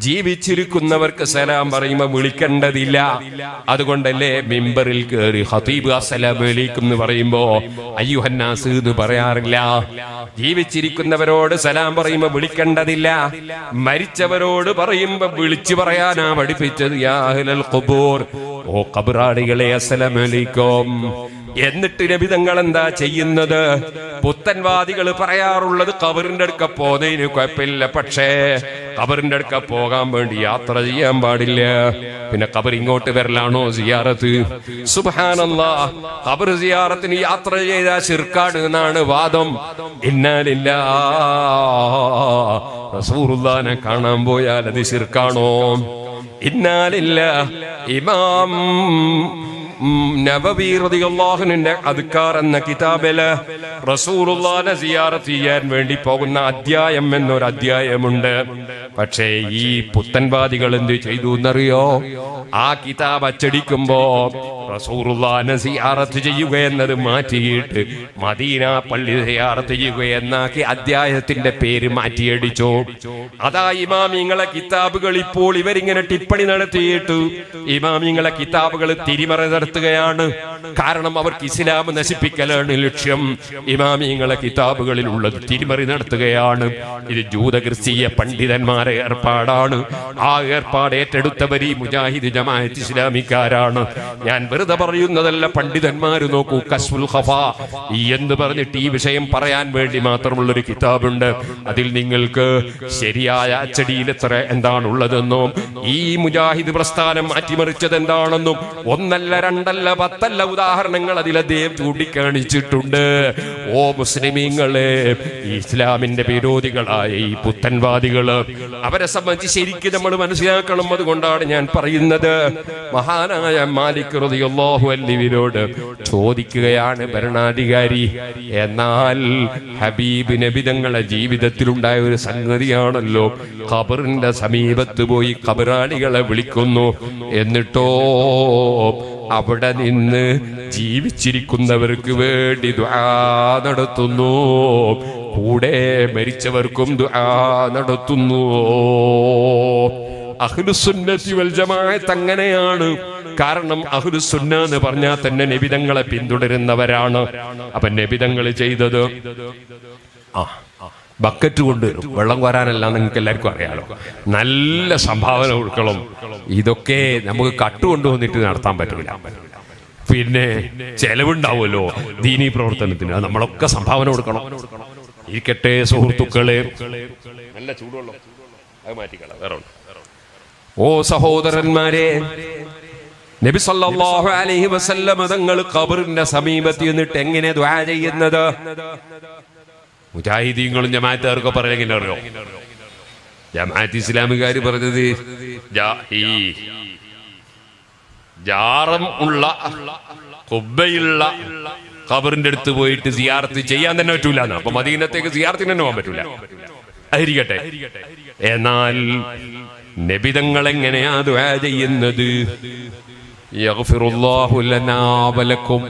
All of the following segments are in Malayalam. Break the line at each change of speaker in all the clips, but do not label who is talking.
ജീവിച്ചിരിക്കുന്നവർക്ക് സലാം പറയുമ്പോ വിളിക്കേണ്ടതില്ല. അതുകൊണ്ടല്ലേ മിമ്പറിൽ കയറി ഹതീബ് അസലാം അലൈക്കും എന്ന് പറയുമ്പോ അയ്യുഹന്നാസ് എന്ന് പറയാറില്ല. ജീവിച്ചിരിക്കുന്നവരോട് സലാം പറയുമ്പോ വിളിക്കേണ്ടതില്ല. മരിച്ചവരോട് പറയുമ്പോ വിളിച്ചു പറയാനാ പഠിപ്പിച്ചത്. യാ അഹ്ലൽ ഖുബൂർ. ഓ കബറാളികളെ അസ്സലാമലൈക്കും എന്നിട്ട് നബിതങ്ങൾ എന്താ ചെയ്യുന്നത്? പുത്തൻവാദികൾ പറയാറുള്ളത് കബറിന്റെ അടുക്ക പോകുന്നതിന് കുഴപ്പമില്ല. പക്ഷേ കബറിന്റെ അടുക്ക പോകാൻ വേണ്ടി യാത്ര ചെയ്യാൻ പാടില്ല. പിന്നെ കബർ ഇങ്ങോട്ട് വരലാണോ സിയാറത്ത്? സുബാനല്ല കബർ സിയാറത്തിന് യാത്ര ചെയ്ത ശിർക്കാട് എന്നാണ് വാദം. ഇന്നാലില്ല റസൂറുല്ലാനെ കാണാൻ പോയാൽ അത് ശിർക്കാണോ? ഇന്നാലില്ല ഇമാം ഉം, അതുക്കാർ എന്ന കിതാബിൽ റസൂലുള്ളാനെ സിയാറത്ത് ചെയ്യാൻ വേണ്ടി പോകുന്ന അധ്യായം എന്നൊരു അധ്യായമുണ്ട് പക്ഷേ ഈ പുത്തൻവാദികൾ എന്ത് ചെയ്തു എന്നറിയോ? ആ കിതാബ് അച്ചടിക്കുമ്പോ ചെയ്യുക എന്നത് മാറ്റിയിട്ട് മദീന പള്ളി സിയാറത്ത് ചെയ്യുക എന്നാക്കി അധ്യായത്തിന്റെ പേര് മാറ്റിയടിച്ചു. അതാ ഇമാമിങ്ങളെ കിതാബുകൾ ഇപ്പോൾ ഇവരിങ്ങനെ ടിപ്പണി നടത്തിയിട്ട് ഇമാമിങ്ങളെ കിതാബുകൾ തിരിമറി നടത്തുകയാണ്. കാരണം അവർക്ക് ഇസ്ലാം നശിപ്പിക്കലാണ് ലക്ഷ്യം. ഇമാമിങ്ങളെ കിതാബുകളിൽ ഉള്ളത് തിരിമറി നടത്തുകയാണ്. ഇത് ജൂത ക്രിസ്തീയ പണ്ഡിതന്മാരെ ഏർപ്പാടാണ്. ആ ഏർപ്പാട് ഏറ്റെടുത്തവർ ഈ മുജാഹിദ് ജമാഅത്ത് ഇസ്ലാമിക്കാരാണ്. ഞാൻ വെറുതെ പറയുന്നതല്ല പണ്ഡിതന്മാർ നോക്കൂ കസ്ഫുൽ ഖഫാ. എന്ന് പറഞ്ഞിട്ട് ഈ വിഷയം പറയാൻ വേണ്ടി മാത്രമുള്ള ഒരു കിതാബുണ്ട്. അതിൽ നിങ്ങൾക്ക് ശരിയായ അച്ചടിയിൽ എത്ര എന്താണുള്ളതെന്നോ ഈ മുജാഹിദ് പ്രസ്ഥാനം മാറ്റിമറിച്ചത് എന്താണെന്നും ഒന്നല്ല രണ്ടല്ല പത്തല്ല ഉദാഹരണങ്ങൾ അതിൽ അദ്ദേഹം ചൂണ്ടിക്കാണിച്ചിട്ടുണ്ട്. ഓ മുസ്ലിമീങ്ങളെ ഇസ്ലാമിന്റെ വിരോധികളായ ഈ പുത്തൻവാദികൾ അവരെ സംബന്ധിച്ച് ശരിക്കും നമ്മൾ മനസ്സിലാക്കണം അതുകൊണ്ടാണ് ഞാൻ പറയുന്നത്. മഹാനായ മാലിക് റളിയല്ലാഹു അല്ലിവിനോട് ചോദിക്കുകയാണ് ഭരണാധികാരി എന്നാൽ ഹബീബ് നബി തങ്ങളുടെ ജീവിതത്തിലുണ്ടായ ഒരു സംഗതിയാണല്ലോ. ഖബറിന്റെ സമീപത്ത് പോയി ഖബറാളികളെ വിളിക്കുന്നു. എന്നിട്ടോ അവിടെ നിന്ന് ജീവിച്ചിരിക്കുന്നവർക്ക് വേണ്ടി ദുആ നടത്തുന്നു. കൂടെ മരിച്ചവർക്കും ദുആ നടത്തുന്നു. അഹ്ലുസുന്നത്തി വൽ ജമാഅത്ത് അങ്ങനെയാണ്. കാരണം അഹ്ലുസുന്ന എന്ന് പറഞ്ഞാൽ തന്നെ നബിതങ്ങളെ പിന്തുടരുന്നവരാണ്. അപ്പൊ നബിതങ്ങൾ ചെയ്തത്? ആ. ബക്കറ്റ് കൊണ്ടുവരും വെള്ളം വരാനല്ല നിങ്ങൾക്ക് എല്ലാവർക്കും അറിയാലോ. നല്ല സംഭാവന കൊടുക്കണം. ഇതൊക്കെ നമുക്ക് കട്ട് കൊണ്ടുവന്നിട്ട് നടത്താൻ പറ്റില്ല പിന്നെ ചെലവുണ്ടാവുമല്ലോ ദീനീ പ്രവർത്തനത്തിന്. അത് നമ്മളൊക്കെ സംഭാവന കൊടുക്കണം. ഇരിക്കട്ടെ സുഹൃത്തുക്കളെ. നല്ല ചൂടുവെള്ളം. അത് മാറ്റിക്കള. വേറെ ഉണ്ട്. ഓ സഹോദരന്മാരെ നബി സല്ലല്ലാഹു അലൈഹി വസല്ലം തങ്ങൾ ഖബറിന്റെ സമീപത്ത് നിന്നിട്ട് എങ്ങനെ ദ്വാ ചെയ്യുന്നത്? മുജാഹിദീങ്ങളും ജമാഅത്തുകാർക്കും പറയുന്നത് അറിയോ ജമാഅത്ത് ഇസ്ലാമുകാർ പറഞ്ഞത് ജാറം ഉള്ള കുബ്ബയുള്ള ഖബറിന്റെ അടുത്ത് പോയിട്ട് സിയാർത്ത് ചെയ്യാൻ തന്നെ പറ്റൂല അപ്പൊ മദീനത്തേക്ക് സിയാർത്തിന് തന്നെ പോകാൻ പറ്റൂല. ആയിരിക്കട്ടെ. എന്നാൽ നബിതങ്ങൾ എങ്ങനെയാ ദുആ ചെയ്യുന്നത്? യഗ്ഫിറുല്ലാഹു ലനാ വലക്കും.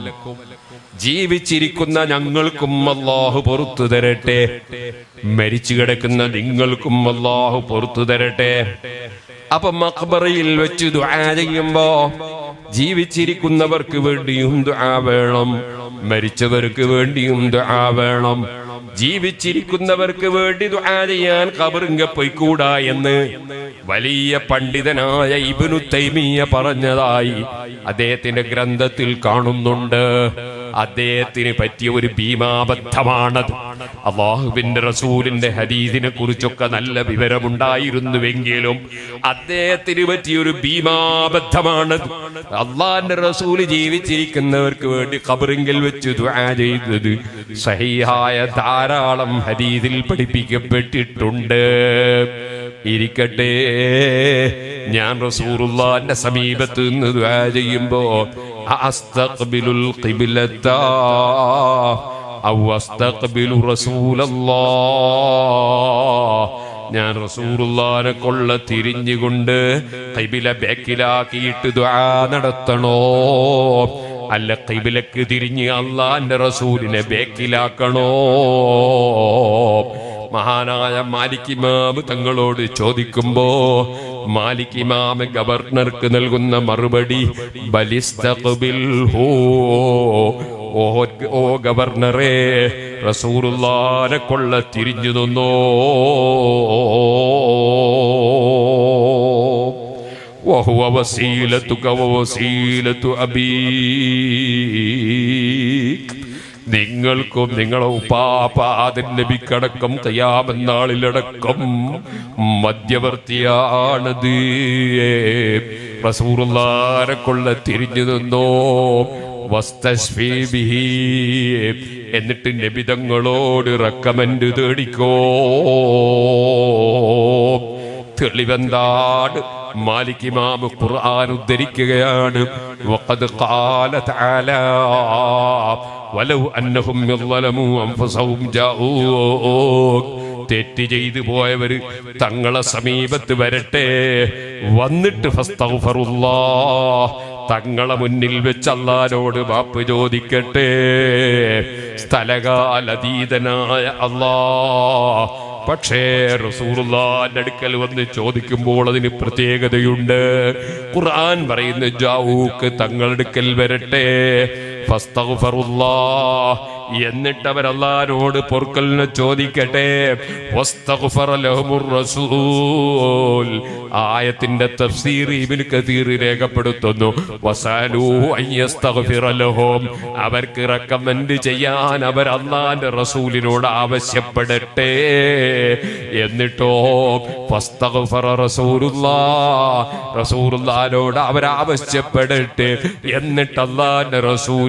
ജീവിച്ചിരിക്കുന്ന ഞങ്ങൾക്കും അല്ലാഹു പുറത്തു തരട്ടെ. മരിച്ചു കിടക്കുന്ന നിങ്ങൾക്കും അല്ലാഹു പുറത്തു തരട്ടെ. അപ്പൊ മക്ബറയിൽ വെച്ച് ദുആ ചെയ്യുമ്പോ ജീവിച്ചിരിക്കുന്നവർക്ക് വേണ്ടിയും ദുആ വേണം. മരിച്ചവർക്ക് വേണ്ടിയും ദുആ വേണം. ജീവിച്ചിരിക്കുന്നവർക്ക് വേണ്ടി ദുആ ചെയ്യാൻ കബറിങ്ക പൊയ്ക്കൂടാ എന്ന് വലിയ പണ്ഡിതനായ ഇബ്നു തൈമിയ പറഞ്ഞതായി അദ്ദേഹത്തിന്റെ ഗ്രന്ഥത്തിൽ കാണുന്നുണ്ട്. അദ്ദേഹത്തിന് പറ്റിയ ഒരു ഭീമാബദ്ധമാണത്. അള്ളാഹുവിന്റെ റസൂലിന്റെ ഹദീദിനെ കുറിച്ചൊക്കെ നല്ല വിവരമുണ്ടായിരുന്നുവെങ്കിലും അദ്ദേഹത്തിന് പറ്റിയ ഒരു ഭീമാബദ്ധമാണത്. അള്ളാഹിന്റെ റസൂൽ ജീവിച്ചിരിക്കുന്നവർക്ക് വേണ്ടി ഖബറിങ്കിൽ വെച്ച് ദുആ ചെയ്തത് സഹിഹായ ധാരാളം ഹദീദിൽ പഠിപ്പിക്കപ്പെട്ടിട്ടുണ്ട്. ഇരിക്കട്ടെ ഞാൻ റസൂറുള്ളാന്റെ സമീപത്ത് നിന്ന് ദുആ ചെയ്യുമ്പോ അസ്തഖ്ബിലുൽ أو أستقبل അസ്തഖ്ബിലു الله. ഞാൻ റസൂറുള്ളാനെ കൊള്ള തിരിഞ്ഞുകൊണ്ട് കൈബില ബാക്കിലാക്കിയിട്ട് ദുആ നടത്തണോ? അല്ല കൈബിലക്ക് തിരിഞ്ഞ് അള്ളാന്റെ റസൂലിനെ ബാക്കിലാക്കണോ? മഹാനായ മാലിക് ഇമാമ് തങ്ങളോട് ചോദിക്കുമ്പോ മാലിക് ഇമാമ് ഗവർണർക്ക് നൽകുന്ന മറുപടി ബലിസ്തഖ്ബിൽഹു. ഓ ഓ ഗവർണറെ റസൂറുല്ലാനെ കൊള്ള തിരിഞ്ഞു നിന്നോ وهو وسيلتك ووسيلة أبيك നിങ്ങൾക്കും നിങ്ങളെ ഉപ്പാപാദൻ ലഭിക്കടക്കം കയ്യാമെന്നാളിലടക്കം മധ്യവർത്തിയാണത്. റസൂറുല്ലാരെ കൊള്ള തിരിഞ്ഞു നിന്നോ. എന്നിട്ട് നബിതങ്ങളോട് റെക്കമെൻഡ് തേടിക്കോ? തെളിവെന്താണ്? മാലിക് ഇമാം ഖുർആൻ ഉദ്ധരിക്കുകയാണ്. വഖദ് വലവ് അന്നഹും അംഫസഹും ജാഊക് തെറ്റ് ചെയ്തു പോയവർ തങ്ങളെ സമീപത്ത് വരട്ടെ. വന്നിട്ട് തങ്ങളെ മുന്നിൽ വെച്ച് അള്ളാരോട് മാപ്പ് ചോദിക്കട്ടെ. സ്ഥലകാലതീതനായ അല്ലാ പക്ഷേ റസൂറുല്ലാന്റെ അടുക്കൽ വന്ന് ചോദിക്കുമ്പോൾ അതിന് പ്രത്യേകതയുണ്ട്. ഖുർആൻ പറയുന്ന ജാവൂക്ക് തങ്ങളെടുക്കൽ വരട്ടെ. എന്നിട്ട് അള്ളാഹിനോട് പൊറുക്കലിനെ ചോദിക്കട്ടെ. റസൂൽ. ആയത്തിന്റെ തഫ്സീർ രേഖപ്പെടുത്തുന്നു. അവർക്ക് റെക്കമെൻഡ് ചെയ്യാൻ അവർ അള്ളാന്റെ റസൂലിനോട് ആവശ്യപ്പെടട്ടെ. എന്നിട്ടോ ഫസ്തഗ്ഫറ അവരാവശ്യപ്പെടട്ടെ എന്നിട്ട് അള്ളാഹിന്റെ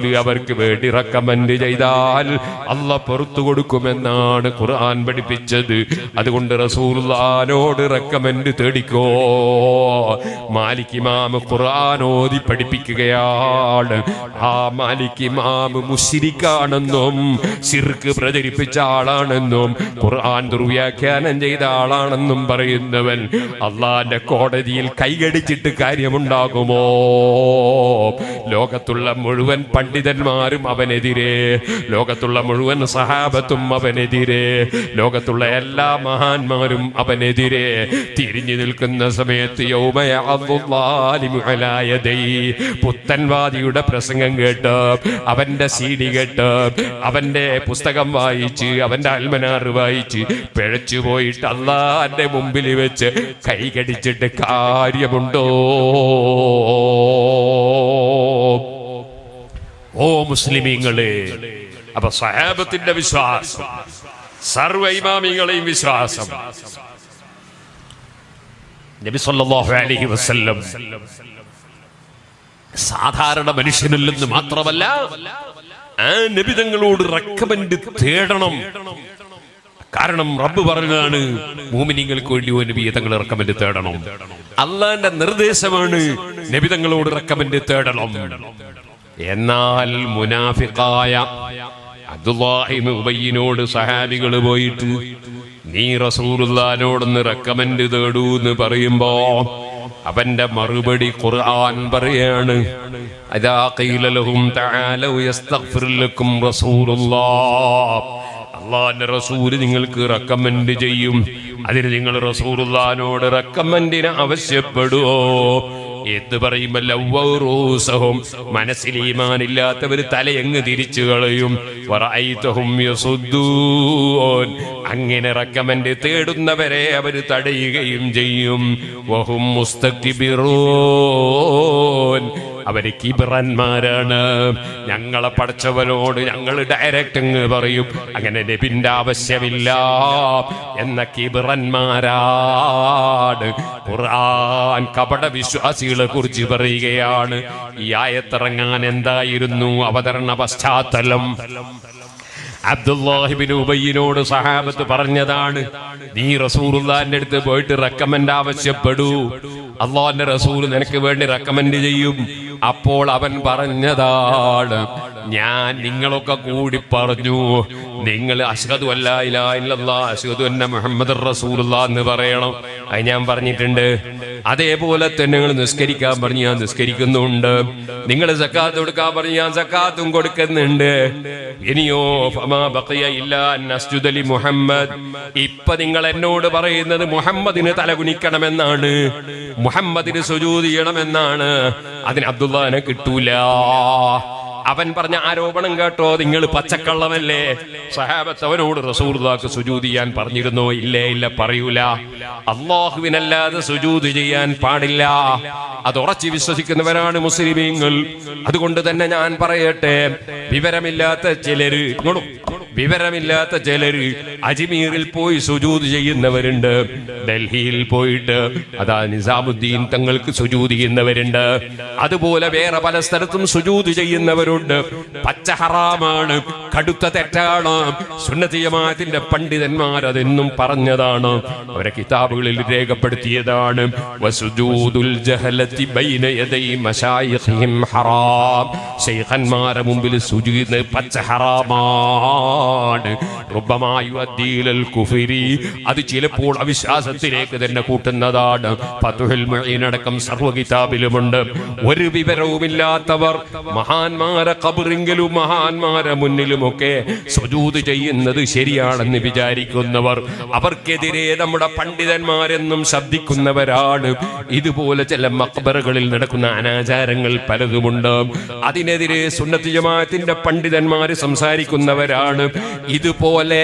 റസൂൽ അവർക്ക് വേണ്ടി റെക്കമെൻഡ് ചെയ്താൽ അല്ല പുറത്തു കൊടുക്കുമെന്നാണ് ഖുർആൻ പഠിപ്പിച്ചത്. അതുകൊണ്ട് റസൂലോട് റെക്കമെൻഡ് തേടിക്കോ. മാലിക്കിമാമ് ഖുർആൻ ഓതി പഠിപ്പിക്കുകയാണ്. ആ മാലിക്കിമാമ് ഇമാം സിർക്ക് പ്രചരിപ്പിച്ച ആളാണെന്നും ഖുർആൻ ദുർവ്യാഖ്യാനം ചെയ്ത ആളാണെന്നും പറയുന്നവൻ അള്ളാന്റെ കോടതിയിൽ കൈകടിച്ചിട്ട് കാര്യമുണ്ടാകുമോ? ലോകത്തുള്ള മുഴുവൻ പണ്ഡിതന്മാരും അവനെതിരെ ലോകത്തുള്ള മുഴുവൻ സഹാബത്തും അവനെതിരെ ലോകത്തുള്ള എല്ലാ മഹാന്മാരും അവനെതിരെ തിരിഞ്ഞു നിൽക്കുന്ന സമയത്ത്. പുത്തൻവാദിയുടെ പ്രസംഗം കേട്ട് അവന്റെ സീഡി കേട്ട് അവന്റെ പുസ്തകം വായിച്ച് അവന്റെ അൽമനാറ് വായിച്ച് പിഴച്ചു പോയിട്ട് അള്ളാന്റെ മുമ്പിൽ വെച്ച് കൈകടിച്ചിട്ട് കാര്യമുണ്ടോ ഓ മുസ്ലിമീങ്ങളെ അപ്പൊ സഹാബത്തിന്റെ വിശ്വാസം സർവ ഇമാമികളെയും വിശ്വാസം. നബി സല്ലല്ലാഹു അലൈഹി വസല്ലം സാധാരണ മനുഷ്യനിൽ നിന്ന് മാത്രമല്ല ആ നബിതങ്ങളോട് റെക്കമെൻഡ് തേടണം. കാരണം റബ്ബ് പറഞ്ഞതാണ് മൂമിനിങ്ങൾക്ക് വേണ്ടി ഓ നബിയെ തങ്ങൾ റെക്കമെൻഡ് തേടണം. അള്ളാന്റെ നിർദ്ദേശമാണ് നബിതങ്ങളോട് റെക്കമെൻഡ് തേടണം. എന്നാൽ മുനാഫിക്കായ അബ്ദുല്ലാഹിബ് ഉബയ്യനോട് സഹാബികൾ പോയിട്ട് നീ റസൂറുല്ലാനോടൊന്ന് റെക്കമെൻഡ് തേടൂ എന്ന് പറയുമ്പോ അവന്റെ മറുപടി ഖുർആൻ പറയാണ് അതാ ഖീല ലഹും തആലൂ യസ്തഗ്ഫിർ ലക്കും റസൂലുള്ളാഹ്. അള്ളാന്റെ റസൂൽ നിങ്ങൾക്ക് റെക്കമെൻഡ് ചെയ്യും അതിന് നിങ്ങൾ റസൂലുള്ളാനോട് റെക്കമെൻഡിന് ആവശ്യപ്പെടുവോ? എന്ന് പറയുമല്ലവും മനസ്സിൽ ഈമാനില്ലാത്തവർ തലയങ്ങ് തിരിച്ചു കളയും. അങ്ങനെ റക്കമെന്റ് തേടുന്നവരെ അവർ തടയുകയും ചെയ്യും. അവർ കിബിറന്മാരാണ്. ഞങ്ങളെ പഠിച്ചവരോട് ഞങ്ങൾ ഡയറക്റ്റ് അങ്ങ് പറയും. അങ്ങനെ നബിന്റെ ആവശ്യമില്ല എന്ന കിബിറന്മാരാണ്. ഖുർആൻ കപട വിശ്വാസികളെ കുറിച്ച് പറയുകയാണ്. ഈ ആയത്തിറങ്ങാൻ എന്തായിരുന്നു? അവതരണ പശ്ചാത്തലം. അബ്ദുല്ലാഹിബിൻ സഹാബത്ത് പറഞ്ഞതാണ് നീ റസൂറുല്ലാന്റെ അടുത്ത് പോയിട്ട് റെക്കമെൻഡ് ആവശ്യപ്പെടൂ. അള്ളാന്റെ റസൂൽ നിനക്ക് വേണ്ടി റെക്കമെൻഡ് ചെയ്യും. അപ്പോൾ അവൻ പറഞ്ഞതാണ് ഞാൻ നിങ്ങളൊക്കെ കൂടി പറഞ്ഞു. നിങ്ങൾ അഷ്ഹദു അല്ലാ അഷ്ഹദു അന്ന മുഹമ്മദ് റസൂലുള്ള എന്ന് പറയണം. അത് ഞാൻ പറഞ്ഞിട്ടുണ്ട്. അതേപോലെ തന്നെ നിങ്ങൾ നിസ്കരിക്കാൻ പറഞ്ഞു ഞാൻ നിസ്കരിക്കുന്നുണ്ട്. നിങ്ങൾ സക്കാത്ത് കൊടുക്കാൻ പറഞ്ഞു ഞാൻ സക്കാത്തും കൊടുക്കുന്നുണ്ട്. ഇനിയോ ഇല്ലാ മുഹമ്മദ്. ഇപ്പൊ നിങ്ങൾ എന്നോട് പറയുന്നത് മുഹമ്മദിന് തലകുനിക്കണമെന്നാണ്. മുഹമ്മദിന് സുജൂത് ചെയ്യണമെന്നാണ്. അതിന് അബ്ദുല്ലാനെ കിട്ടൂല. അവൻ പറഞ്ഞ ആരോപണം കേട്ടോ നിങ്ങൾ പച്ചക്കള്ളമല്ലേ? സഹാബത്ത് അവനോട് റസൂർദാക്ക് ചെയ്യാൻ പറഞ്ഞിരുന്നോ? ഇല്ലേ ഇല്ല പറയൂല. അള്ളാഹുവിനല്ലാതെ സുജൂത് ചെയ്യാൻ പാടില്ല. അത് ഉറച്ചു വിശ്വസിക്കുന്നവരാണ് മുസ്ലിമീങ്ങൾ. അതുകൊണ്ട് തന്നെ ഞാൻ പറയട്ടെ വിവരമില്ലാത്ത ചിലര് വിവരമില്ലാത്ത ചിലര് അജ്മീറിൽ പോയി സുജൂത് ചെയ്യുന്നവരുണ്ട്. ഡൽഹിയിൽ പോയിട്ട് അതാ നിസാമുദ്ദീൻ തങ്ങൾക്ക് സുജൂത് ചെയ്യുന്നവരുണ്ട്. അതുപോലെ വേറെ പല സ്ഥലത്തും സുജൂത് ചെയ്യുന്നവരുണ്ട്. പച്ച ഹറാമാണ് കടുത്ത തെറ്റാണ്. സുന്നത്തി പണ്ഡിതന്മാർ അതെന്നും പറഞ്ഞതാണ്. അവരെ കിതാബുകളിൽ രേഖപ്പെടുത്തിയതാണ്. ഹറാം. മുമ്പിൽ സുജൂദ് പച്ച ഹറാമാണ് കുഫരി. അത് ചിലപ്പോൾ അവിശ്വാസത്തിലേക്ക് തന്നെ കൂട്ടുന്നതാണ്. ഫതുഹുൽ മുഈൻ അടക്കം സർവ കിതാബിലുമുണ്ട് ഒരു വിവരവുമില്ലാത്തവർ മഹാന്മാരെ കബറിങ്കിലും മഹാന്മാരെ മുന്നിലുമൊക്കെ സുജൂത് ചെയ്യുന്നത് ശരിയാണെന്ന് വിചാരിക്കുന്നവർ. അവർക്കെതിരെ നമ്മുടെ പണ്ഡിതന്മാരെന്നും ശബ്ദിക്കുന്നവരാണ്. ഇതുപോലെ ചില മക്ബറുകളിൽ നടക്കുന്ന അനാചാരങ്ങൾ പലതുമുണ്ട്. അതിനെതിരെ സുന്നത്ത് ജമാഅത്തിന്റെ പണ്ഡിതന്മാര് സംസാരിക്കുന്നവരാണ്. ഇതുപോലെ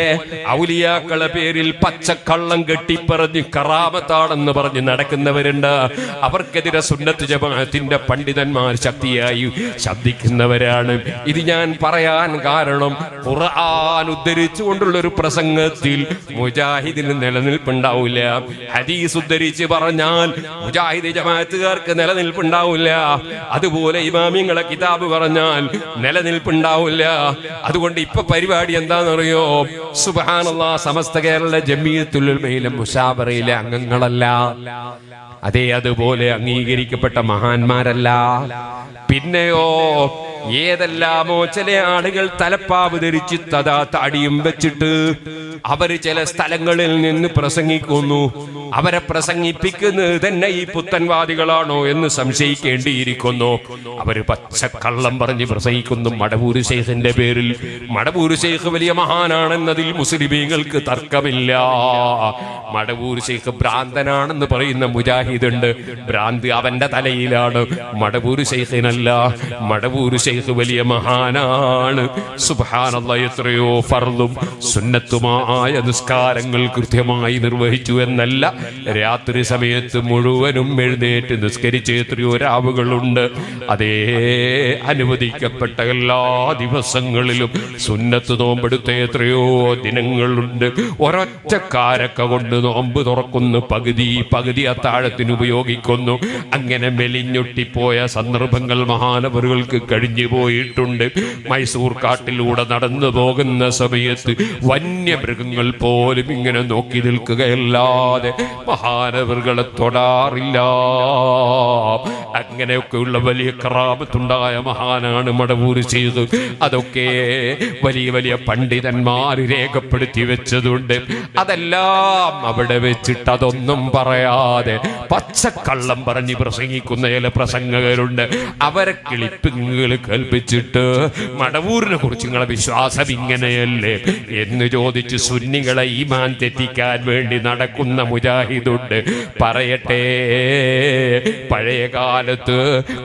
ഔലിയാക്കളെ പേരിൽ പച്ചക്കള്ളം കെട്ടിപ്പറഞ്ഞ് കറാമത്താണെന്ന് പറഞ്ഞ് നടക്കുന്നവരുണ്ട്. അവർക്കെതിരെ സുന്നത്ത് ജമാഅത്തിന്റെ പണ്ഡിതന്മാർ ശക്തിയായി ശബ്ദിക്കുന്നവരാണ്. ഇത് ഞാൻ പറയാൻ കാരണം ഖുർആൻ ഉദ്ധരിച്ചുകൊണ്ടുള്ള ഒരു പ്രസംഗത്തിൽ മുജാഹിദിന് നിലനിൽപ്പുണ്ടാവില്ല. ഹദീസ് ഉദ്ധരിച്ച് പറഞ്ഞാൽ മുജാഹിദ് ജമാഅത്തുകാർക്ക് നിലനിൽപ്പുണ്ടാവില്ല. അതുപോലെ ഇമാമിങ്ങളെ കിതാബ് പറഞ്ഞാൽ നിലനിൽപ്പുണ്ടാവില്ല. അതുകൊണ്ട് ഇപ്പൊ പരിപാടി എന്താണെന്നറിയോ സുബാനുള്ള സമസ്ത കേരള ജമീത്തുലുമയിലും മുഷാബറയിലെ അംഗങ്ങളല്ല. അതേ അതുപോലെ അംഗീകരിക്കപ്പെട്ട മഹാന്മാരല്ല. പിന്നെയോ ഏതെല്ലാമോ ചില ആളുകൾ തലപ്പാവ് ധരിച്ച് തഥാ താടിയും വെച്ചിട്ട് അവർ ചില സ്ഥലങ്ങളിൽ നിന്ന് പ്രസംഗിക്കുന്നു. അവരെ പ്രസംഗിപ്പിക്കുന്നത് തന്നെ ഈ പുത്തൻവാദികളാണോ എന്ന് സംശയിക്കേണ്ടിയിരിക്കുന്നു. അവർ പച്ചക്കള്ളം പറഞ്ഞ് പ്രസംഗിക്കുന്നു. മടവൂര് ശേഖന്റെ പേരിൽ. മടവൂര് ശേഖ് വലിയ മഹാനാണെന്നതിൽ മുസ്ലിമീങ്ങൾക്ക് തർക്കമില്ല. മടവൂർ ശേഖ് ഭ്രാന്തനാണെന്ന് പറയുന്ന മുജാഹിദ് ഉണ്ട് ഭ്രാന്ത് അവന്റെ തലയിലാണ്. മടവൂർ ശൈഖിനല്ല. മടവൂർ ശൈഖ് വലിയ മഹാനാണ്. സുബാനല്ല എത്രയോ ഫർദും സുന്നത്തുമായ നിസ്കാരങ്ങൾ കൃത്യമായി നിർവഹിച്ചു എന്നല്ല. രാത്രി സമയത്ത് മുഴുവനും എഴുന്നേറ്റ് നിസ്കരിച്ച് എത്രയോ രാവുകളുണ്ട്. അതേ അനുവദിക്കപ്പെട്ട എല്ലാ ദിവസങ്ങളിലും സുന്നത്ത് നോമ്പെടുത്ത എത്രയോ ദിനങ്ങളുണ്ട്. ഒരൊറ്റ കാരക്ക കൊണ്ട് നോമ്പ് തുറക്കുന്നു. പകുതി പകുതി അത്താഴത്തിന് ഉപയോഗിക്കുന്നു. അങ്ങനെ മെലിഞ്ഞൊട്ടിപ്പോയ സന്ദർഭങ്ങൾ മഹാനവറുകൾക്ക് കഴിഞ്ഞു പോയിട്ടുണ്ട്. മൈസൂർ കാട്ടിലൂടെ നടന്നു പോകുന്ന സമയത്ത് വന്യമൃഗങ്ങൾ പോലും ഇങ്ങനെ നോക്കി നിൽക്കുകയല്ലാതെ മഹാനവറുകളെ തൊടാറില്ല. അങ്ങനെയൊക്കെയുള്ള വലിയ കറാമത്തുണ്ടായ മഹാനാണ് മടവൂര് ചെയ്തു. അതൊക്കെ വലിയ വലിയ പണ്ഡിതന്മാർ രേഖപ്പെടുത്തി വെച്ചതുണ്ട്. അതെല്ലാം അവിടെ വെച്ചിട്ട് അതൊന്നും പറയാതെ പച്ചക്കള്ളം പറഞ്ഞ് പ്രസംഗിക്കുന്ന ചില പ്രസംഗകരുണ്ട്. അവരെ കിളിപ്പിങ്ങൾ കേൾപ്പിച്ചിട്ട് മടവൂരിനെ കുറിച്ച് നിങ്ങളെ വിശ്വാസം ഇങ്ങനെയല്ലേ എന്ന് ചോദിച്ച് സുന്നികളെ ഈമാൻ തെറ്റിക്കാൻ വേണ്ടി നടക്കുന്ന മുജാഹിദുണ്ട്. പറയട്ടെ പഴയ കാലത്ത്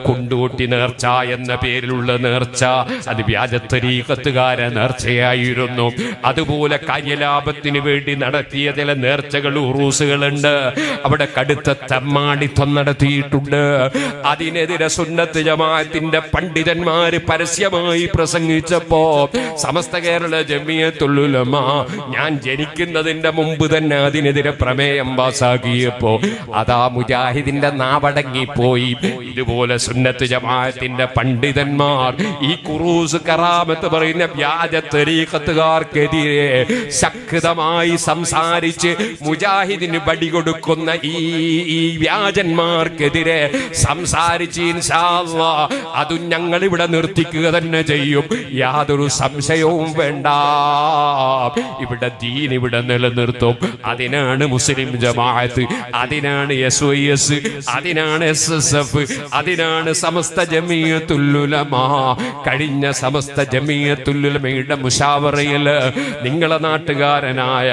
കുണ്ടൂട്ടി നേർച്ച എന്ന പേരിലുള്ള നേർച്ച അത് വ്യാജത്വരീകത്തുകാര നേർച്ചയായിരുന്നു. അതുപോലെ കാര്യലാഭത്തിന് വേണ്ടി നടത്തിയ ചില നേർച്ചകൾ ഉറൂസുകളുണ്ട്. അവിടെ കടുത്ത തമ്മാടിത്വം നടത്തിയിട്ടുണ്ട്. അതിനെതിരെ സുന്നത്ത് ജമാഅത്തിന്റെ പണ്ഡിതന്മാര് പരസ്യമായി പ്രസംഗിച്ചപ്പോ സമസ്ത കേരള ജമിയത്തുള്ളുലമ ഞാൻ ജനിക്കുന്നതിന്റെ മുമ്പ് തന്നെ അതിനെതിരെ പ്രമേയം പാസാക്കിയപ്പോ അതാ മുജാഹിദിന്റെ നാവടങ്ങിപ്പോയി. ഇതുപോലെ സുന്നത്ത് ജമാഅത്തിന്റെ പണ്ഡിതന്മാർ ഈ കുറൂസ് കറാമത്ത് പറയുന്ന വ്യാജ തെരീക്കത്തുകാർക്കെതിരെ ശക്തമായി സംസാരിച്ച് മുജാഹിദിന് വടി കൊടുക്കുന്ന ഈ ഈ വ്യാജന്മാർക്കെതിരെ സംസാരിച്ച് അതും ഞങ്ങൾ ഇവിടെ നിർത്തിക്കുക തന്നെ ചെയ്യും. യാതൊരു സംശയവും വേണ്ട. ഇവിടെ ദീൻ ഇവിടെ നിലനിർത്തും. അതിനാണ് മുസ്ലിം ജമാഅത്ത് അതിനാണ് എസ് വൈ എസ് അതിനാണ് എസ് എസ് എഫ് അതിനാണ് സമസ്ത ജമീയത്തുല്ലുലമാ കഴിഞ്ഞ സമസ്ത ജമീയത്തുല്ലുലമയുടെ മുഷാവറയിൽ നിങ്ങളെ നാട്ടുകാരനായ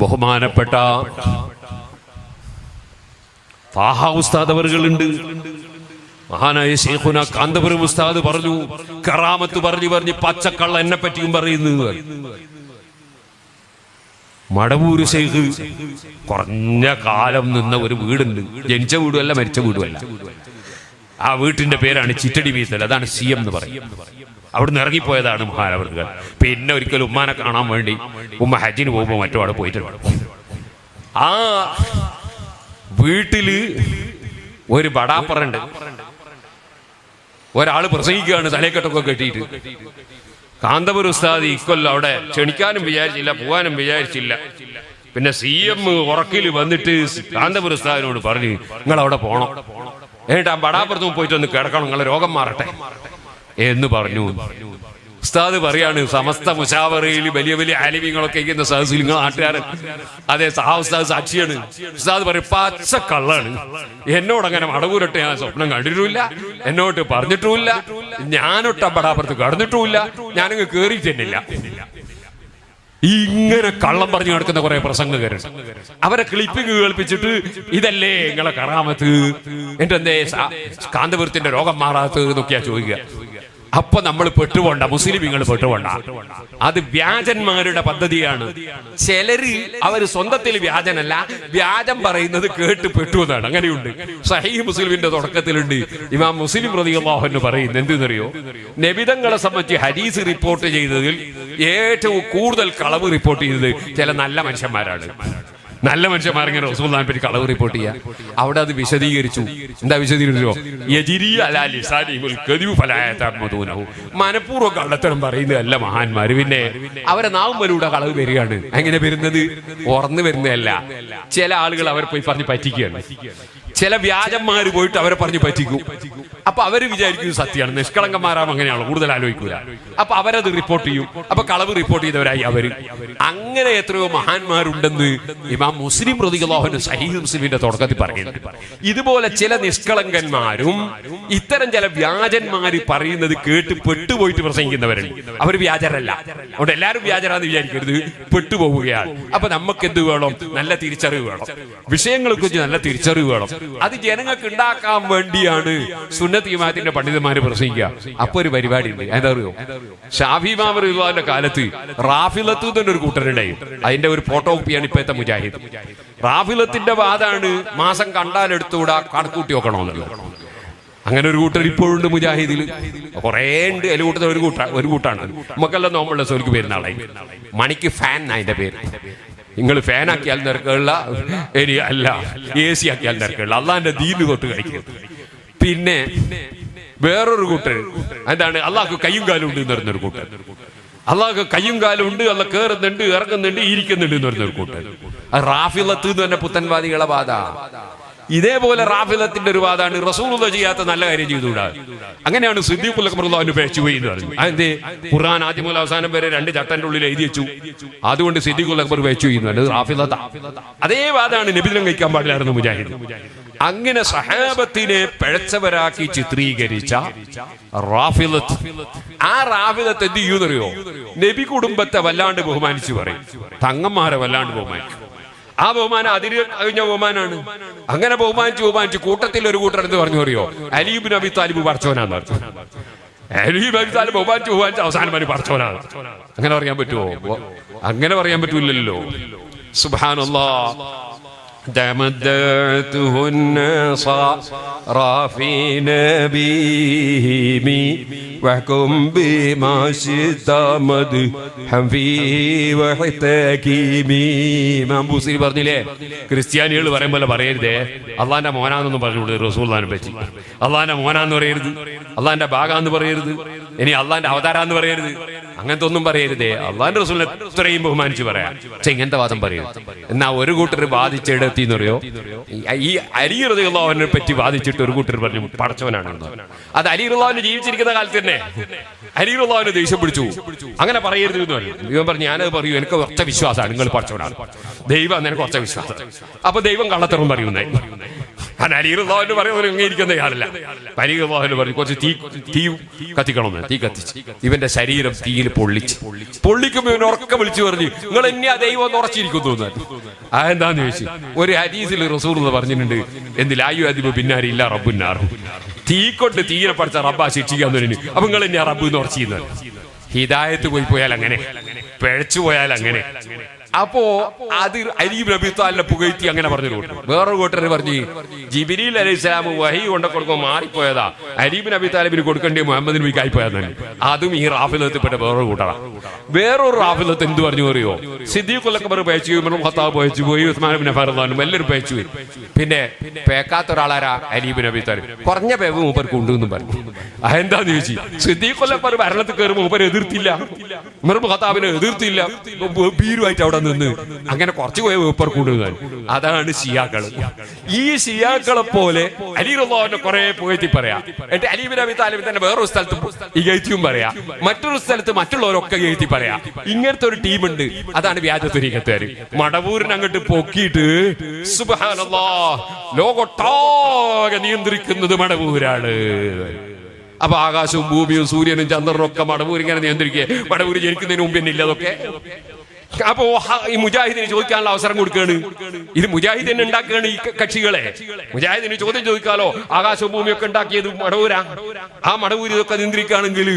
ബഹുമാനപ്പെട്ട ഫാഹ ഉസ്താദ് അവറുകളുണ്ട് മഹാനായ ശേഖുന കാന്തപുരം ഉസ്താദ് പറഞ്ഞു കറാമത്ത് പറഞ്ഞു പറഞ്ഞ് പച്ചക്കള്ള എന്നെ പറ്റിയും പറയുന്നു മടവൂര് ശേഖ് കുറഞ്ഞ കാലം നിന്ന ഒരു വീടുണ്ട്. ജനിച്ച വീടുമല്ല മരിച്ച വീടുമല്ല. ആ വീട്ടിന്റെ പേരാണ് ചിറ്റടി വീത്തൽ. അതാണ് സി എം എന്ന് പറയും അവിടുന്ന് ഇറങ്ങിപ്പോയതാണ് മഹാനവർകൾ പിന്നെ ഒരിക്കലും ഉമ്മാനെ കാണാൻ വേണ്ടി ഉമ്മ ഹജ്ജിന് പോകുമ്പോൾ മറ്റോ അവിടെ പോയിട്ടുണ്ട്. ആ വീട്ടിൽ ഒരു ബടാപ്പറുണ്ട് ഒരാൾ പ്രസംഗിക്കുകയാണ് തലക്കെട്ടൊക്കെ കെട്ടിയിട്ട്. കാന്തപുര ഉസ്താദ് ഇക്കൊല്ലം അവിടെ ക്ഷണിക്കാനും വിചാരിച്ചില്ല പോകാനും വിചാരിച്ചില്ല. പിന്നെ സി എം ഉറക്കിൽ വന്നിട്ട് കാന്തപുര ഉസ്താദിനോട് പറഞ്ഞു നിങ്ങൾ അവിടെ പോണം. എന്നിട്ട് ആ ബടാപ്പുറത്തും പോയിട്ട് ഒന്ന് കിടക്കണം നിങ്ങളെ രോഗം മാറട്ടെ. എന്ന് പറഞ്ഞു. ഉസ്താദ് പറയാണ് സമസ്ത മുഷാവറയിൽ വലിയ വലിയ ആലിമ്യങ്ങളൊക്കെ ഇരിക്കുന്ന സഹസിൽ നിങ്ങൾ നാട്ടുകാരൻ അതെ സഹാ ഉസ്താദ് സാക്ഷിയാണ്. ഉസ്താദ് പറയും പച്ച കള്ളാണ്. എന്നോട് അങ്ങനെ മടവൂരട്ട് ഞാൻ സ്വപ്നം കണ്ടിട്ടില്ല എന്നോട്ട് പറഞ്ഞിട്ടുമില്ല. ഞാനൊട്ട് അമ്പടാപ്പുറത്ത് കടന്നിട്ടുമില്ല. ഞാനങ്ങ് കയറി ചെന്നില്ല ഇങ്ങനെ കള്ളം പറഞ്ഞു നടക്കുന്ന കുറെ പ്രസംഗകരുണ്ട്. അവരെ ക്ലിപ്പ് കേൾപ്പിച്ചിട്ട് ഇതല്ലേ നിങ്ങളെ കറാമത്ത്? എന്റെ എന്തേ കാന്തപുരത്തിന്റെ രോഗം മാറാത്തത് എന്നൊക്കെയാ ചോദിക്കുക. അപ്പൊ നമ്മൾ പെട്ടുപോണ്ട മുസ്ലിമുകൾ പെട്ടുപോണ്ട. അത് വ്യാജന്മാരുടെ പദ്ധതിയാണ്. ചിലര് അവർ സ്വന്തത്തിൽ വ്യാജനല്ല വ്യാജം പറയുന്നത് കേട്ട് പെട്ടു എന്നാണ് അങ്ങനെയുണ്ട്. സഹീ മുസ്ലിമിന്റെ തുടക്കത്തിലുണ്ട്. ഇമാം മുസ്ലിം പ്രതികളാഹെന്ന് പറയുന്നത് എന്തെന്നറിയോ? നബിതങ്ങളെ സംബന്ധിച്ച് ഹരീസ് റിപ്പോർട്ട് ചെയ്തതിൽ ഏറ്റവും കൂടുതൽ കളവ് റിപ്പോർട്ട് ചെയ്തത് ചില നല്ല മനുഷ്യന്മാരാണ്. നല്ല മനുഷ്യന്മാർ ഇങ്ങനെ റസൂൽദാനെ പറ്റി കളവ് റിപ്പോർട്ട് ചെയ്യാ. അവിടെ അത് വിശദീകരിച്ചു. എന്താ വിശദീകരിച്ചു. മനഃപൂർവം കള്ളത്തരം പറയുന്നതല്ല മഹാന്മാര് പിന്നെ അവരെ നാവുമ്പലൂടെ കളവ് വരികയാണ്. എങ്ങനെ വരുന്നത്? ഉറന്നു വരുന്നതല്ല. ചില ആളുകൾ അവരെ പോയി പറഞ്ഞ് പറ്റിക്കുകയാണ്. ചില വ്യാജന്മാര് പോയിട്ട് അവരെ പറഞ്ഞ് പറ്റിക്കും. അപ്പൊ അവർ വിചാരിക്കും സത്യമാണ്. നിഷ്കളങ്കന്മാരാം അങ്ങനെയാണോ കൂടുതൽ ആലോചിക്കൂല. അപ്പൊ അവരത് റിപ്പോർട്ട് ചെയ്യും. അപ്പൊ കളവ് റിപ്പോർട്ട് ചെയ്തവരായി അവർ. അങ്ങനെ എത്രയോ മഹാന്മാരുണ്ടെന്ന് ഇമാം മുസ്ലിം പ്രതികളോഹന് സഹീദ് മുസ്ലിമിന്റെ തുടക്കത്തിൽ പറയുന്നത് ഇതുപോലെ ചില നിഷ്കളങ്കന്മാരും ഇത്തരം ചില വ്യാജന്മാര് പറയുന്നത് കേട്ട് പെട്ടുപോയിട്ട് പ്രസംഗിക്കുന്നവരുണ്ട്. അവർ വ്യാജരല്ല. അതുകൊണ്ട് എല്ലാവരും വ്യാജരാന്ന് വിചാരിക്കരുത്. പെട്ടുപോവുകയാണ്. അപ്പൊ നമുക്ക് എന്ത് വേണം? നല്ല തിരിച്ചറിവ് വേണം. വിഷയങ്ങളെ കുറിച്ച് നല്ല തിരിച്ചറിവ് വേണം. അത് ജനങ്ങൾക്ക് ഉണ്ടാക്കാൻ വേണ്ടിയാണ് സുന്നത്ത് ഇമാത്തിന്റെ പണ്ഡിതന്മാര് പ്രസംഗിക്കുക. അപ്പൊ ഒരു പരിപാടി ഉണ്ട് എന്താ അറിയോ? ഷാഫി മാമർ വിവാഹിന്റെ കാലത്ത് റാഫിലത്ത് ഒരു കൂട്ടരുണ്ടായി. അതിന്റെ ഒരു ഫോട്ടോ കോപ്പിയാണ് ഇപ്പോഴത്തെ മുജാഹിദ്. റാഫിലത്തിന്റെ വാദാണ് മാസം കണ്ടാൽ എടുത്തുകൂടാ കണക്കൂട്ടി വെക്കണമെന്നുള്ളത് അങ്ങനെ ഒരു കൂട്ടർ ഇപ്പോഴുണ്ട് മുജാഹിദിൽ കുറേ ഉണ്ട്. അതിൽ കൂട്ടത്തിൽ ഒരു കൂട്ട ഒരു കൂട്ടാണ്. നമുക്കെല്ലാം നോമ്പുള്ള സോലിക്ക് വരുന്ന ആളായി മണിക്ക് ഫാൻ അതിന്റെ പേര്. നിങ്ങൾ ഫാനാക്കിയാൽ നിരക്കുള്ള ഇനി അല്ല എ സി ആക്കിയാൽ നിരക്കുള്ള അള്ളാന്റെ ദീപ് തൊട്ട് കഴിക്കുന്നത് പിന്നെ വേറൊരു കൂട്ടർ എന്താണ്? അള്ളാഹ് കയ്യും കാലും ഉണ്ട് എന്ന് പറഞ്ഞൊരു കൂട്ടർ അള്ളാഹ് കയ്യും കാലും ഉണ്ട് അല്ല കേറുന്നുണ്ട് ഇറങ്ങുന്നുണ്ട് ഇരിക്കുന്നുണ്ട് എന്ന് പറഞ്ഞൊരു കൂട്ടർ റാഫിലത്ത് എന്ന് പുത്തൻവാദികളെ ബാധ. ഇതേപോലെ റാഫിലത്തിന്റെ ഒരു വാദാണ്. റസൂൽ ചെയ്യാത്ത നല്ല കാര്യം ചെയ്തുകൂടാ. അങ്ങനെയാണ് സിദ്ദീഖുല്ലാഹുവിന് പേച്ചുപോയി എന്ന് പറഞ്ഞു അതെന്തേ? ഖുർആൻ ആദ്യം മുതൽ അവസാനം വരെ രണ്ട് ചട്ടന്റെ ഉള്ളിൽ എഴുതി വെച്ചു. അതുകൊണ്ട് സിദ്ദീഖുൽ അക്ബർ പേച്ചു ചെയ്യുന്നുണ്ട് റാഫിലത്ത. അതേ വാദമാണ് നബിദിനം കഴിക്കാൻ പാടില്ലായിരുന്നു മുജാഹിദ്. അങ്ങനെ സഹാബത്തിനെ പിഴച്ചവരാക്കി ചിത്രീകരിച്ച റാഫിലത്ത്. ആ റാഫിലത്ത് എന്ത് ചെയ്യുന്നറിയോ നബി കുടുംബത്തെ വല്ലാണ്ട് ബഹുമാനിച്ചു പറയും. തങ്ങന്മാരെ വല്ലാണ്ട് ബഹുമാനിക്കും. ആ ബഹുമാനം അതിര് കഴിഞ്ഞ ബഹുമാനാണ്. അങ്ങനെ ബഹുമാനിച്ച് ബഹുമാനിച്ച് കൂട്ടത്തിൽ ഒരു കൂട്ടർ എന്ന് പറഞ്ഞു അറിയോ? അലീബിൻ അബി താലിബ് പറച്ചവനാന്ന് പറഞ്ഞു. അലീബ് അബി താലിബ് ബഹുമാനിച്ച് ബഹുമാനിച്ച് അവസാനം വരെ പറച്ചവനാണ് അങ്ങനെ പറയാൻ പറ്റുമോ? അങ്ങനെ പറയാൻ പറ്റൂലല്ലോ സുബാനല്ലാ تمدتهن صار في نبيهم واحكم بما شئت مدحا فيه واحتكيمي ഇമാം ബൂസരി പറഞ്ഞില്ലേ ക്രിസ്ത്യാനികൾ പറയും പോലെ പറയരുതേ അള്ളാന്റെ മോനാന്നൊന്നും പറഞ്ഞുകൂടെ റസൂള്ളാനെ പറ്റി അള്ളാന്റെ മോനാന്ന് പറയരുത് അള്ളാന്റെ ഭാഗാന്ന് പറയരുത് ഇനി അള്ളാന്റെ അവതാരാന്ന് പറയരുത്. അങ്ങനത്തെ ഒന്നും പറയരുതേ. അള്ളാന്റെ റസൂലിനെ എത്രയും ബഹുമാനിച്ച് പറയാം. പക്ഷെ ഇങ്ങനത്തെ വാദം പറയും എന്നാ ഒരു കൂട്ടർ ബാധിച്ചെടുത്തി എന്നറിയോ ഈ അലി റളിയല്ലാഹുവിനെ പറ്റി ബാധിച്ചിട്ട് ഒരു കൂട്ടർ പറഞ്ഞു പടച്ചവനാണ് അത് അലി റളിയല്ലാഹുവിന് ജീവിച്ചിരിക്കുന്ന കാലത്ത് തന്നെ അലി റളിയല്ലാഹുവിനെ ദേഷ്യം പിടിച്ചു. അങ്ങനെ പറയരുത് എന്ന് പറഞ്ഞു. ഇവൻ പറഞ്ഞു ഞാനത് പറയൂ എനിക്ക് കുറച്ച വിശ്വാസമാണ് നിങ്ങൾ പടച്ചവനാണ്. ദൈവം നിനക്ക് കുറച്ച വിശ്വാസം. അപ്പൊ ദൈവം കള്ളത്തറും പറയുന്നേ. അലി എന്ന് പറയുന്നത് അംഗീകരിക്കുന്ന ആളല്ല. അലി പറഞ്ഞു കുറച്ച് തീ തീ കത്തിക്കണമെന്ന് തീ കത്തിച്ച്. ഇവന്റെ ശരീരം തീയിൽ പൊള്ളിച്ച്. പൊള്ളിക്കുമ്പോ ഇവൻ ഉറക്കം വിളിച്ചു പറഞ്ഞു നിങ്ങൾ എന്നെ ദൈവം എന്ന് ഉറച്ചിരിക്കുന്നു എന്ന്." ആ എന്താന്ന് ചോദിച്ചു? ഒരു ഹദീസിൽ റസൂർ എന്ന് പറഞ്ഞിട്ടുണ്ട് എന്തിലായു അതിബ് പിന്നാരി ഇല്ല റബ്ബുന്നാറും തീ കൊണ്ട് തീരെ പഠിച്ച റബ്ബാ ശിക്ഷിക്കാൻ തോന്നി അപ്പൊ നിങ്ങൾ എന്നെ റബ്ബ് എന്ന് ഉറച്ചിരുന്നത് ഹിദായത്ത് പോയി പോയാൽ അങ്ങനെ പിഴച്ചു പോയാൽ അങ്ങനെ. അപ്പോ അത് അലീബ് നബി പുകഴ്ത്തി അങ്ങനെ പറഞ്ഞു വേറൊരു കൂട്ടർ പറഞ്ഞു ജിബിരിൽ അലൈഹി സ്വലാം വഹി കൊണ്ട കൊടുക്കുമ്പോൾ മാറിപ്പോയതാ. അലീബ് നബി താലിബിന് കൊടുക്കേണ്ടി മുഹമ്മദിന് വിക്കായി പോയതാണ് അതും ഈ റാഫിലത്തിൽപ്പെട്ട വേറൊരു കൂട്ടറാ വേറൊരു റാഫിലത്ത് എന്ത് പറഞ്ഞു അറിയോ? സിദ്ദീഖുൽ അക്ബർ പേച്ചു ഉമറും ഖത്താബ് പേച്ചു പോയി ഉസ്മാൻ ബിൻ ഫർദാനും എല്ലാവരും പേച്ചു പിന്നെ പേക്കാത്ത ഒരാളാരാ? അലീബ് നബി താലിബ്. കുറഞ്ഞ പേവ് മൂപ്പർക്ക് ഉണ്ട് എന്നും പറഞ്ഞു. അതെന്താന്ന് ചോദിച്ചു? സിദ്ദീഖുലക്കബർ ഭരണത്തിൽ കയറി മൂപ്പർ എതിർത്തില്ല. മുഹത്താബിനെ എതിർത്തില്ല. ഭീരുമായിട്ട് അവിടെ നിന്ന്. അങ്ങനെ കുറച്ച് പോയ വേപ്പർ കൊണ്ടുവന്നാൽ അതാണ് ഷിയാക്കൾ ഈ ഷിയാക്കളെ പോലെ അലി കുറെ പോയി പറയാ. എന്നിട്ട് അലീബിൻ അബി താലിബ് തന്നെ വേറൊരു സ്ഥലത്ത് ഇകഴ്ത്തിയും പറയാ. മറ്റൊരു സ്ഥലത്ത് മറ്റുള്ളവരൊക്കെ എഴുത്തി പറയാ. ഇങ്ങനത്തെ ഒരു ടീമുണ്ട്. അതാണ് വ്യാജത്തുരീക്കത്തുകാർ മടവൂരിനെ അങ്ങോട്ട് പൊക്കിയിട്ട് ലോകൊട്ടാകെ നിയന്ത്രിക്കുന്നത് മടവൂരാണ്. അപ്പൊ ആകാശവും ഭൂമിയും സൂര്യനും ചന്ദ്രനും ഒക്കെ മടവൂർ ഇങ്ങനെ നിയന്ത്രിക്കുക മടവൂർ ജനിക്കുന്നതിന് മുമ്പ് ഇല്ല അപ്പോ ഈ മുജാഹിദിന് ചോദിക്കാനുള്ള അവസരം കൊടുക്കുകയാണ്. ഇത് മുജാഹിദിന് ഉണ്ടാക്കുകയാണ് ഈ കക്ഷികളെ. മുജാഹിദിന് ചോദ്യം ചോദിക്കാലോ ആകാശവും ഭൂമിയൊക്കെ ഉണ്ടാക്കിയത് മടവൂരാ. ആ മടവൂര് ഇതൊക്കെ നിയന്ത്രിക്കുകയാണെങ്കിൽ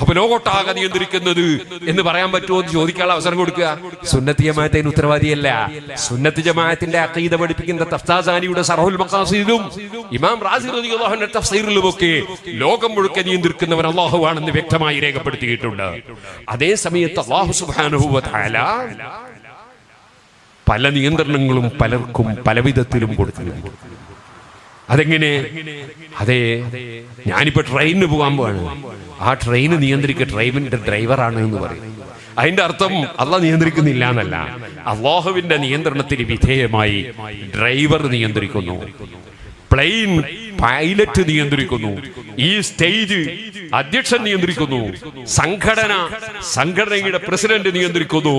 അപ്പൊ ലോകോട്ടാകെ നിയന്ത്രിക്കുന്നത് എന്ന് പറയാൻ പറ്റുമോ എന്ന് ചോദിക്കാനുള്ള അവസരം കൊടുക്കുക. സുന്നത്ത് ജമാഅത്തിന് ഉത്തരവാദിയല്ല. സുന്നത്ത് ജമാഅത്തിന്റെ അഖീദ പഠിപ്പിക്കുന്ന തഫ്താസാനിയുടെ സർഹുൽ മഖാസിദിലും ഇമാം റാസി റളിയല്ലാഹു അൻഹു തഫ്സീറിലും ഒക്കെ ലോകം മുഴുക്കെ നിയന്ത്രിക്കുന്നവൻ അള്ളാഹു ആണെന്ന് വ്യക്തമായി രേഖപ്പെടുത്തിയിട്ടുണ്ട്. അതേ സമയത്ത് അള്ളാഹു സുബ്ഹാനഹു വ തആല പല നിയന്ത്രണങ്ങളും പലർക്കും പല വിധത്തിലും കൊടുക്കുന്നുണ്ട് അതെങ്ങനെ? അതെ ഞാനിപ്പോ ട്രെയിനിന് പോകാൻ പോവാണ്. ആ ട്രെയിൻ നിയന്ത്രിക്ക ട്രെയിനിന്റെ ഡ്രൈവറാണ് എന്ന് പറയും. അതിന്റെ അർത്ഥം അല്ല നിയന്ത്രിക്കുന്നില്ല എന്നല്ല. അള്ളാഹുവിന്റെ നിയന്ത്രണത്തിന് വിധേയമായി ഡ്രൈവർ നിയന്ത്രിക്കുന്നു. പ്ലെയിൻ പൈലറ്റ് നിയന്ത്രിക്കുന്നു. ഈ സ്റ്റേജ് അധ്യക്ഷൻ നിയന്ത്രിക്കുന്നു. സംഘടന സംഘടനയുടെ പ്രസിഡന്റ് നിയന്ത്രിക്കുന്നു.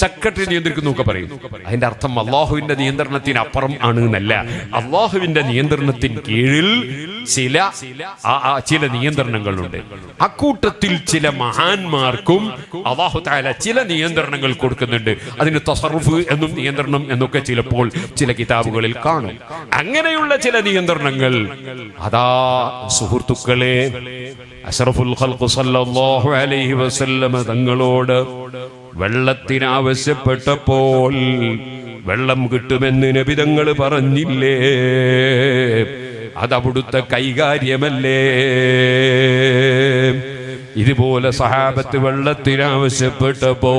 സെക്രട്ടറി നിയന്ത്രിക്കുന്നു ഒക്കെ പറയുന്നു അതിന്റെ അർത്ഥം അള്ളാഹുവിന്റെ നിയന്ത്രണത്തിന് അപ്പുറം ആണ് എന്നല്ല. അള്ളാഹുവിന്റെ നിയന്ത്രണത്തിന് കീഴിൽ ചില ചില നിയന്ത്രണങ്ങളുണ്ട്. അക്കൂട്ടത്തിൽ ചില മഹാന്മാർക്കും അള്ളാഹു താല ചില നിയന്ത്രണങ്ങൾ കൊടുക്കുന്നുണ്ട്. അതിന് തസറുഫ് എന്നും നിയന്ത്രണം എന്നൊക്കെ ചിലപ്പോൾ ചില കിതാബുകളിൽ കാണും. അങ്ങനെയുള്ള ചില നിയന്ത്രണങ്ങൾ. അതാ സുഹൃത്തുക്കളെ അഷറഫുൽ സല്ലല്ലാഹു അലൈഹി വസല്ലമ തങ്ങളോട് വെള്ളത്തിനാവശ്യപ്പെട്ടപ്പോൾ വെള്ളം കിട്ടുമെന്ന് നബിതങ്ങൾ പറഞ്ഞില്ലേ? അതവിടുത്തെ കൈകാര്യമല്ലേ? ഇതുപോലെ സഹാബത്ത് വെള്ളത്തിനാവശ്യപ്പെട്ടപ്പോ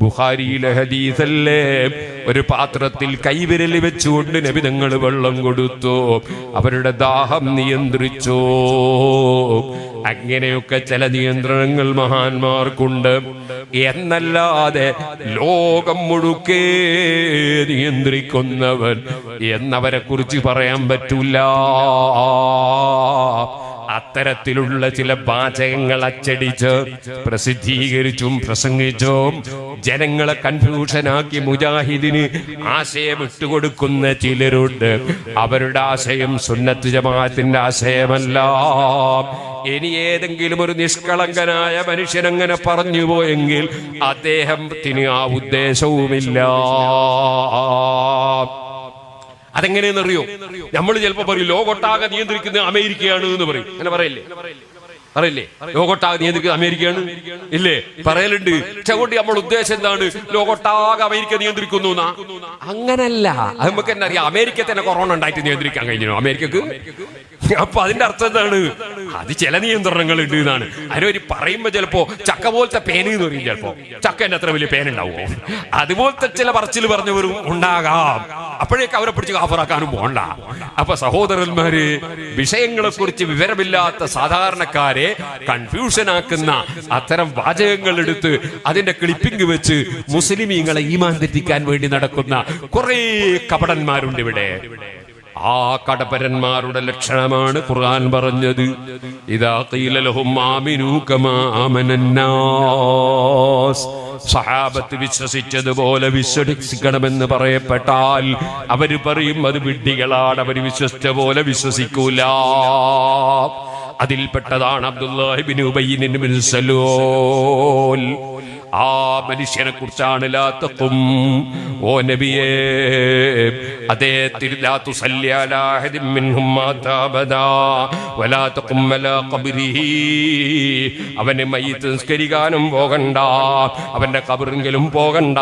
ബുഖാരിയിലെ ഹദീസല്ലേ? ഒരു പാത്രത്തിൽ കൈവിരൽ വെച്ചുകൊണ്ട് നബി നിങ്ങൾ വെള്ളം കൊടുത്തു. അവരുടെ ദാഹം നിയന്ത്രിച്ചു. അങ്ങനെയൊക്കെ ചില നിയന്ത്രണങ്ങൾ മഹാന്മാർക്കുണ്ട്. എന്നല്ലാതെ ലോകം മുഴുക്കേ നിയന്ത്രിക്കുന്നവൻ എന്നവരെ കുറിച്ച് പറയാൻ പറ്റൂല. അത്തരത്തിലുള്ള ചില വാചകങ്ങൾ അച്ചടിച്ച് പ്രസിദ്ധീകരിച്ചും പ്രസംഗിച്ചും ജനങ്ങളെ കൺഫ്യൂഷനാക്കി മുജാഹിദിന് ആശയം ഇട്ടുകൊടുക്കുന്ന ചിലരുണ്ട്. അവരുടെ ആശയം സുന്നത്ത് ജമാഅത്തിന്റെ ആശയമല്ല. ഇനി ഏതെങ്കിലും ഒരു നിഷ്കളങ്കനായ മനുഷ്യൻ അങ്ങനെ പറഞ്ഞു പോയെങ്കിൽ അദ്ദേഹത്തിന് ആ ഉദ്ദേശവുമില്ല. അതെങ്ങനെയെന്നറിയോ? നമ്മൾ ചിലപ്പോ പറയും ലോകൊട്ടാകെ നിയന്ത്രിക്കുന്നത് അമേരിക്കയാണ് എന്ന് പറയും. അങ്ങനെ പറയില്ലേ? അറിയില്ലേ? ലോകൊട്ടാകെ നിയന്ത്രിക്കുന്നത് അമേരിക്കയാണ്? ഇല്ലേ? പറയലുണ്ട്. പക്ഷെ അതുകൊണ്ട് നമ്മൾ ഉദ്ദേശം എന്താണ്? ലോകൊട്ടാകെ അമേരിക്ക നിയന്ത്രിക്കുന്നു അങ്ങനല്ല. അത് നമുക്ക് തന്നെ അറിയാം. അമേരിക്ക തന്നെ കൊറോണ ഉണ്ടായിട്ട് നിയന്ത്രിക്കാൻ കഴിഞ്ഞു. അമേരിക്കക്ക്? അപ്പൊ അതിന്റെ അർത്ഥം എന്താണ്? അത് ചില നിയന്ത്രണങ്ങൾ ഉണ്ട് എന്നാണ്. അതിനൊരു പറയുമ്പോ ചിലപ്പോ ചക്ക പോലത്തെ പേന എന്ന് പറയും ചിലപ്പോ. ചക്കന്റെ അത്ര വലിയ പേന ഉണ്ടാവുമോ അതുപോലത്തെ ചില പറച്ചിൽ പറഞ്ഞവരും ഉണ്ടാകാം. അപ്പോഴേക്ക് അവരെ പിടിച്ച് കാഫറാക്കാനും പോണ്ട അപ്പൊ സഹോദരന്മാര് വിഷയങ്ങളെ കുറിച്ച് വിവരമില്ലാത്ത സാധാരണക്കാരെ കൺഫ്യൂഷൻ ആക്കുന്ന അത്തരം വാചകങ്ങൾ എടുത്ത് അതിന്റെ ക്ലിപ്പിംഗ് വെച്ച് മുസ്ലിമീങ്ങളെ ഈമാൻ തെറ്റിക്കാൻ വേണ്ടി നടക്കുന്ന കുറേ കപടന്മാരുണ്ട് ഇവിടെ. ആ കടപരന്മാരുടെ ലക്ഷണമാണ് ഖുർആൻ പറഞ്ഞത്. ഇതാ സഹാബത്ത് വിശ്വസിച്ചതുപോലെ വിശ്വസിക്കണമെന്ന് പറയപ്പെട്ടാൽ അവർ പറയും അത് വിഡ്ഢികളാണ്. അവർ വിശ്വസിച്ച പോലെ വിശ്വസിക്കൂല. അതിൽപ്പെട്ടതാണ് അബ്ദുല്ലാഹിബിൻ ബിൻ സലൂൽ. ആ മനുഷ്യനെ കുറിച്ചാണ് ലാത്തക്കും ഓ നബിയേ ഖബ്രിഹി. അവനെ മയ്യിത്ത് നിസ്കരിക്കാനും പോകണ്ട അവന്റെ കബറിങ്കിലും പോകണ്ട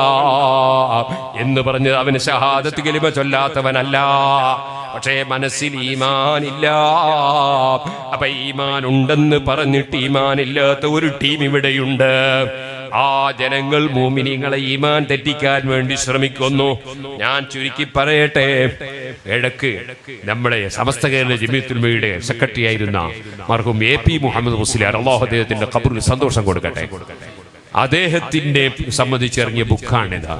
എന്ന് പറഞ്ഞ് അവന് ഷഹാദത്ത് കലിമ ചൊല്ലാത്തവനല്ല. പക്ഷേ മനസ്സിൽ ഈമാനില്ല. അപ്പൊ ഈമാൻ ഉണ്ടെന്ന് പറഞ്ഞിട്ട് ഈമാനില്ലാത്ത ഒരു ടീം ഇവിടെയുണ്ട്. ആ ജനങ്ങൾ മോമിനിങ്ങളെ ഈമാൻ തെറ്റിക്കാൻ വേണ്ടി ശ്രമിക്കുന്നു. ഞാൻ ചുരുക്കി പറയട്ടെ. ഇടയ്ക്ക് നമ്മുടെ സമസ്ത കേരള ജമീത്തുൽമയുടെ സെക്രട്ടറി ആയിരുന്ന മർഹും എ പി മുഹമ്മദ് മുസ്ലിയാർ അള്ളാഹു അദ്ദേഹത്തിന്റെ ഖബറിൽ സന്തോഷം കൊടുക്കട്ടെ. അദ്ദേഹത്തിന്റെ സംബന്ധിച്ചിറങ്ങിയ ബുക്കാണിത്.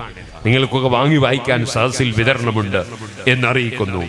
നിങ്ങൾക്കൊക്കെ വാങ്ങി വായിക്കാൻ സദസ്സിൽ വിതരണമുണ്ട് എന്നറിയിക്കുന്നു.